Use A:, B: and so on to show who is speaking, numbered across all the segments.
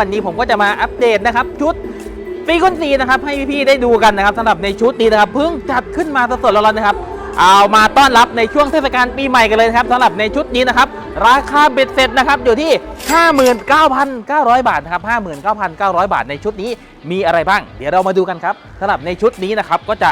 A: วันนี้ผมก็จะมาอัปเดตนะครับชุดฟีคอนซีนะครับให้พี่ๆได้ดูกันนะครับสำหรับในชุดนี้นะครับเพิ่งจัดขึ้นมาสดๆร้อนๆนะครับ เอามาต้อนรับในช่วงเทศกาลปีใหม่กันเลยนะครับสำหรับในชุดนี้นะครับ ราคาเบ็ดเสร็จนะครับอยู่ที่ 59,900 บาทนะครับ59,900 บาทในชุดนี้มีอะไรบ้าง เดี๋ยวเรามาดูกันครับสำหรับในชุดนี้นะครับก็จะ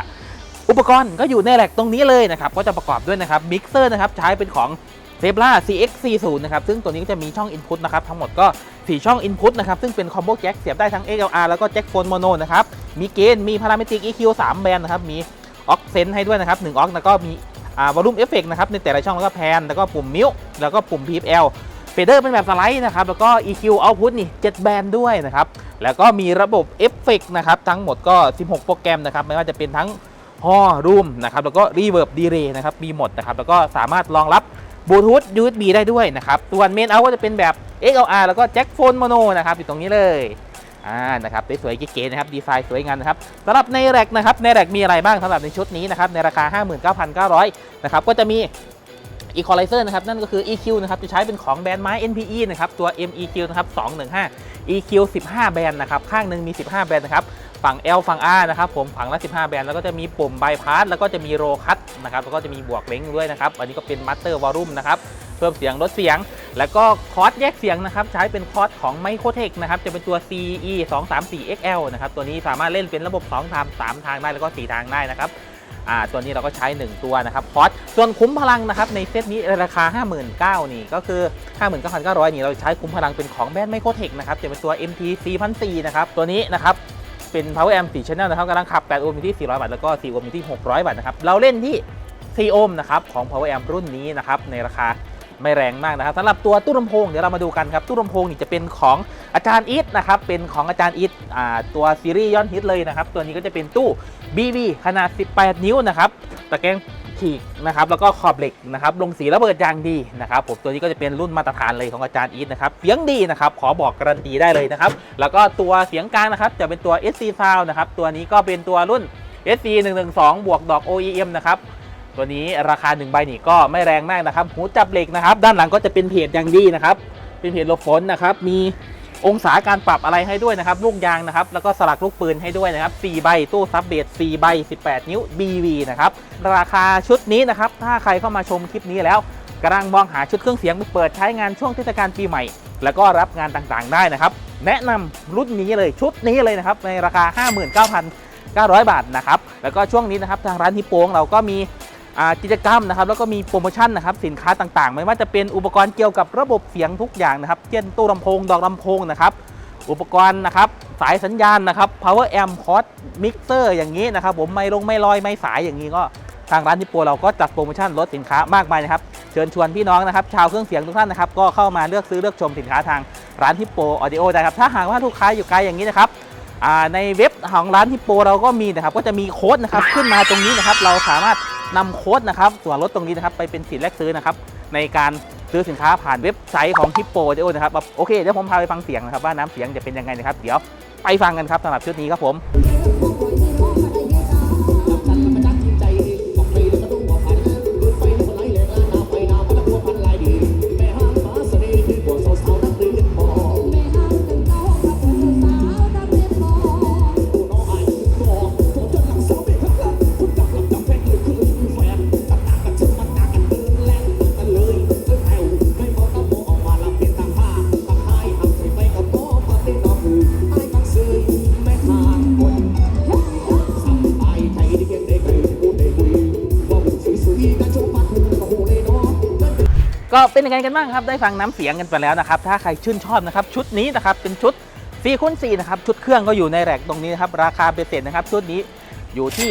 A: อุปกรณ์ก็อยู่ในแหลกตรงนี้เลยนะครับก็จะประกอบด้วยนะครับมิกเซอร์นะครับใช้เป็นของเซฟล่า CX40 นะครับซึ่งตัวนี้ก็จะมีช่อง Input นะครับทั้งหมดก็ 4 ช่อง Input นะครับ ซึ่งเป็นคอมโบแจ็คเสียบได้ทั้ง XLR แล้วก็แจ็คโฟนโมโนนะครับ มีเกณฑ์มีพาราเมตริก EQ 3 แบนนะครับ มีออกเซนให้ด้วยนะครับ1ออกแล้วก็มีอ่าวอลลุ่มเอฟเฟกนะครับในแต่ละช่องแล้วก็แพน แล้วก็ปุ่มมิวแล้วก็ปุ่ม PFL เฟเดอร์เป็นแบบสไลด์นะครับ แล้วก็ EQ Output นี่ 7 แบนด้วยนะครับ แล้วก็มีระบบเอฟเฟกนะครับ ทั้งหมดก็ 16 โปรแกรมนะครับ ไม่ว่าจะเป็นทั้งฮอรูมนะครับ แล้วก็รีเวิร์บดีเรย์นะครับ มีหมดนะครับ แล้วก็สามารถรองรับ บลูทูธ USB ได้ด้วยนะครับส่วนเมนเอาก็จะเป็นแบบ XLR แล้วก็แจ็คโฟนโมโนนะครับอยู่ตรงนี้เลยอ่านะครับสวยๆเก๋ๆนะครับดีไซน์สวยงามนะครับสำหรับในแร็กนะครับในแร็กมีอะไรบ้างสำหรับในชุดนี้นะครับในราคา 59,900นะครับก็จะมี Equalizer นะครับนั่นก็คือ EQ นะครับจะใช้เป็นของแบรนด์ไม้ NPE นะครับตัว MEQ นะครับ215 EQ 15 แบรนด์นะครับข้างหนึ่งมี 15 แบรนด์นะครับ ฝั่ง L ฝั่ง R นะครับผมฝั่งละ 15 แบรนด์แล้วก็จะมีปุ่ม bypass แล้วก็จะมีโรคัตนะครับแล้วก็จะมีบวกเล้งด้วยนะครับอันนี้ก็เป็น Master Volume นะครับเพิ่มเสียงลดเสียง แล้วก็คอร์สแยกเสียงนะครับใช้เป็นคอร์สของ Microtech นะครับจะเป็นตัว CE 234 XL นะครับตัวนี้สามารถเล่นเป็นระบบ2ทาง3ทางได้แล้วก็ 4 ทางได้นะครับอ่าตัวนี้เราก็ใช้ 1 ตัวนะครับคอร์สส่วนคุ้มพลังนะครับในเซตนี้ราคา 59,000นี่ก็คือ 59,900 นี่เราใช้คุ้มพลังเป็นของแบรนด์ไมโครเทคนะครับจะเป็นตัว MT 4004นะครับตัวนี้นะครับ เป็น Power Amp 4 Channel นะครับกำลังขับ 8 โอห์มอยู่ที่ 400 วัตต์แล้วก็ 4 โอห์มอยู่ที่ 600 วัตต์นะครับ เราเล่นที่ 4 โอห์มนะครับของ Power Amp รุ่นนี้นะครับในราคาไม่แรงมากนะครับสำหรับตัวตู้ลำโพงเดี๋ยวเรามาดูกันครับตู้ลำโพงนี่จะเป็นของอาจารย์อิทนะครับเป็นของอาจารย์อิทอ่าตัวซีรีส์ย้อนฮิตเลยนะครับตัวนี้ก็จะเป็นตู้ BB ขนาด 18 นิ้วนะครับตะแกรง ฉีกนะครับแล้วก็ขอบเหล็กนะครับลงสีระเบิดอย่างดีนะครับผมตัวนี้ก็จะเป็นรุ่นมาตรฐานเลยของอาจารย์อีทนะครับเสียงดีนะครับขอบอกการันตีได้เลยนะครับแล้วก็ตัวเสียงกลางนะครับจะเป็นตัว SC Sound นะครับตัวนี้ก็เป็นตัวรุ่น SC 112 บวกดอก OEM นะครับตัวนี้ราคา1ใบนี่ก็ไม่แรงมากนะครับหูจับเหล็กนะครับด้านหลังก็จะเป็นเพจอย่างดีนะครับเป็นเพจหลบฝนนะครับมี องศาการปรับอะไรให้ด้วยนะครับ ลูกยางนะครับ แล้วก็สลักลูกปืนให้ด้วยนะครับ4ใบตู้ซับเบส4ใบ 18 นิ้ว BV นะครับ ราคาชุดนี้นะครับ ถ้าใครเข้ามาชมคลิปนี้แล้วกำลังมองหาชุดเครื่องเสียงไปเปิดใช้งานช่วงเทศกาลปีใหม่ แล้วก็รับงานต่างๆ ได้นะครับ แนะนำรุ่นนี้เลยชุดนี้เลยนะครับ ในราคา 59,900 บาทนะครับ แล้วก็ช่วงนี้นะครับทางร้านฮิปโปงเราก็มี กิจกรรมนะครับแล้วก็มีโปรโมชั่นนะครับสินค้าต่างๆ ไม่ว่าจะเป็นอุปกรณ์เกี่ยวกับระบบเสียงทุกอย่างนะครับเช่นตู้ลำโพงดอกลำโพงนะครับอุปกรณ์นะครับสายสัญญาณนะครับ power amp cos mixer อย่างนี้นะครับผมไม่ลงไม่ลอยไม่สายอย่างนี้ก็ทางร้านที่โปรเราก็จัดโปรโมชั่นลดสินค้ามากมายนะครับเชิญชวนพี่น้องนะครับชาวเครื่องเสียงทุกท่านนะครับก็เข้ามาเลือกซื้อเลือกชมสินค้าทางร้านฮิปโปออดิโอได้ครับถ้าหากว่าลูกค้าอยู่ไกลอย่างนี้นะครับในเว็บของร้านฮิปโปเราก็มีนะครับก็จะมีโค้ดนะครับขึ้นมาตรงนี้นะครับเราสามารถ นำโค้ดนะครับส่วนลดตรงนี้นะครับไปเป็นสิทธิ์แลกซื้อนะครับในการซื้อสินค้าผ่านเว็บไซต์ของฮิปโปเดโอนะครับแบบโอเคเดี๋ยวผมพาไปฟังเสียงนะครับว่าน้ำเสียงจะเป็นยังไงนะครับ เดี๋ยวไปฟังกันครับสำหรับชุดนี้ครับผม ก็เป็นยังไงกันบ้างครับได้ฟังน้ำเสียงกันไปแล้วนะครับถ้าใครชื่นชอบนะครับชุดนี้นะครับเป็นชุดฟีคูณ4นะครับชุดเครื่องก็อยู่ในแรกตรงนี้นะครับราคาเบสเสร็จนะครับชุดนี้อยู่ที่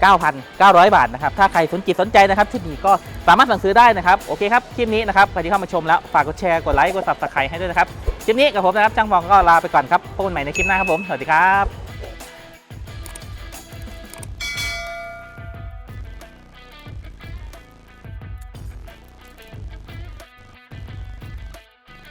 A: 59,900 บาทนะครับถ้าใครสนจิตสนใจนะครับชุดนี้ก็สามารถสั่งซื้อได้นะครับโอเคครับคลิปนี้นะครับใครที่เข้ามาชมแล้วฝากกดแชร์กดไลค์กดซับสไครต์ให้ด้วยนะครับคลิปนี้กับผมนะครับจ้างฟองก็ลาไปก่อนครับพบกันใหม่ในคลิปหน้าครับผมสวัสดีครับ